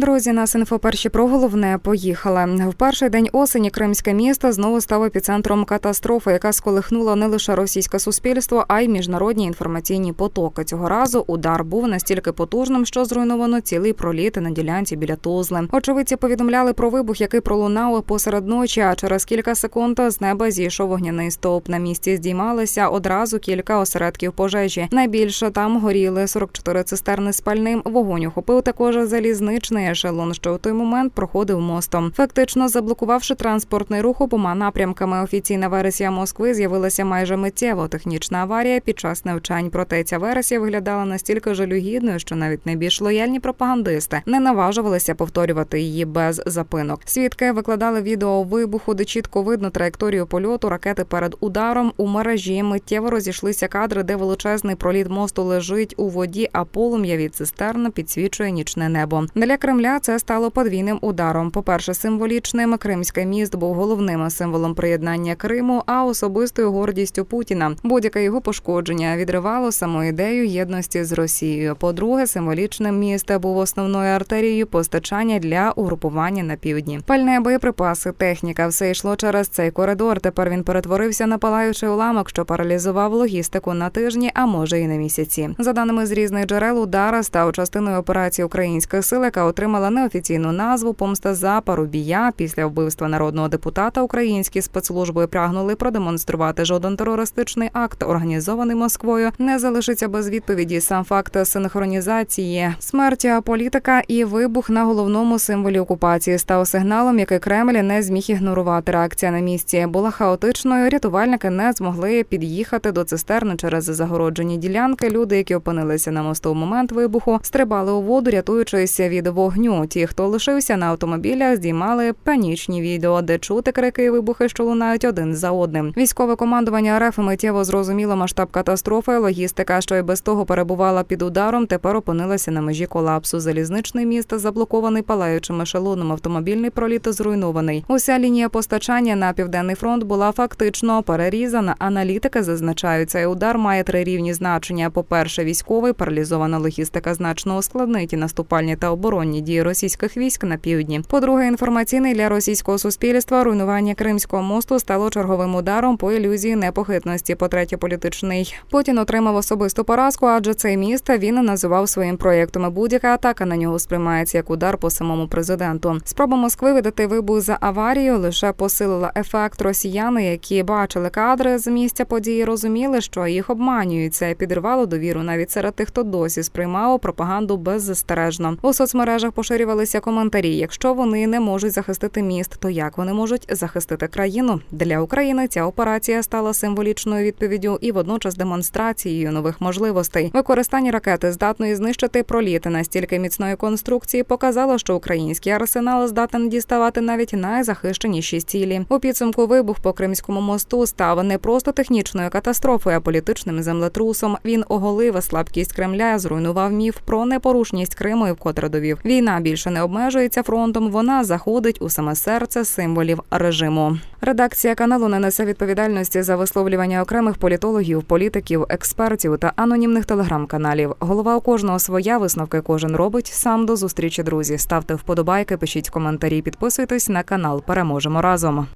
Друзі, нас інфо перші про головне поїхали. В перший день осені Кримське місто знову став епіцентром катастрофи, яка сколихнула не лише російське суспільство, а й міжнародні інформаційні потоки. Цього разу удар був настільки потужним, що зруйновано цілий проліт на ділянці біля Тузли. Очевидці повідомляли про вибух, який пролунав посеред ночі. А через кілька секунд з неба зійшов вогняний стовп. На місці здіймалися одразу кілька осередків пожежі. Найбільше там горіли 44 цистерни з пальним. Вогонь охопив також залізничний ешелон, що у той момент проходив мостом, фактично заблокувавши транспортний рух обома напрямками. Офіційна версія Москви з'явилася майже миттєво. Технічна аварія під час навчань. Проте ця версія виглядала настільки жалюгідною, що навіть найбільш лояльні пропагандисти не наважувалися повторювати її без запинок. Свідки викладали відео вибуху, де чітко видно траєкторію польоту ракети перед ударом. У мережі миттєво розійшлися кадри, де величезний проліт мосту лежить у воді, а полум'я від цистерн підсвічує нічне небо. Для Кремля це стало подвійним ударом. По перше, символічним Кримський міст був головним символом приєднання Криму, а особистою гордістю Путіна. Будь-яке його пошкодження відривало саму ідею єдності з Росією. По-друге, символічним міст був основною артерією постачання для угрупування на півдні. Пальне боєприпаси, техніка, все йшло через цей коридор. Тепер він перетворився на палаючий уламок, що паралізував логістику на тижні, а може і на місяці. За даними з різних джерел, удара став частиною операції українських сил, яка отримала неофіційну назву Помста за Парубія. Після вбивства народного депутата українські спецслужби прагнули продемонструвати жоден терористичний акт, організований Москвою, не залишиться без відповіді. Сам факт синхронізації смерті політика і вибух на головному символі окупації став сигналом, який Кремль не зміг ігнорувати. Реакція на місці була хаотичною. Рятувальники не змогли під'їхати до цистерни через загороджені ділянки. Люди, які опинилися на мосту в момент вибуху, стрибали у воду, рятуючись від вогню. Ті, хто лишився на автомобілях, здіймали панічні відео, де чути крики і вибухи, що лунають один за одним. Військове командування РФ миттєво зрозуміло масштаб катастрофи. Логістика, що й без того перебувала під ударом, тепер опинилася на межі колапсу. Залізничний міст заблокований палаючим ешелоном. Автомобільний проліт зруйнований. Уся лінія постачання на південний фронт була фактично перерізана. Аналітики зазначають, цей удар має три рівні значення. По перше, військовий паралізована логістика значно ускладнить і наступальні та оборонні дії російських військ на півдні. По-друге, інформаційний для російського суспільства руйнування Кримського мосту стало черговим ударом по ілюзії непохитності. По третє, політичний Путін отримав особисту поразку, адже цей міст він називав своїм проєктом. І Будь-яка атака на нього сприймається як удар по самому президенту. Спроба Москви видати вибух за аварію лише посилила ефект. Росіяни, які бачили кадри з місця події, розуміли, що їх обманюють. Це підривало довіру навіть серед тих, хто досі сприймав пропаганду беззастережно. У соцмережах поширювалися коментарі. Якщо вони не можуть захистити міст, то як вони можуть захистити країну? Для України ця операція стала символічною відповіддю і водночас демонстрацією нових можливостей. Використання ракети здатної знищити проліти настільки міцної конструкції показало, що український арсенал здатен діставати навіть найзахищеніші цілі. У підсумку вибух по Кримському мосту став не просто технічною катастрофою, а політичним землетрусом. Він оголив слабкість Кремля, зруйнував міф про непорушність Криму і вкотре довів. Війна більше не обмежується фронтом. Вона заходить у саме серце символів режиму. Редакція каналу не несе відповідальності за висловлювання окремих політологів, політиків, експертів та анонімних телеграм-каналів. Голова у кожного своя висновки кожен робить. Сам до зустрічі, друзі. Ставте вподобайки, пишіть коментарі, підписуйтесь на канал. Переможемо разом.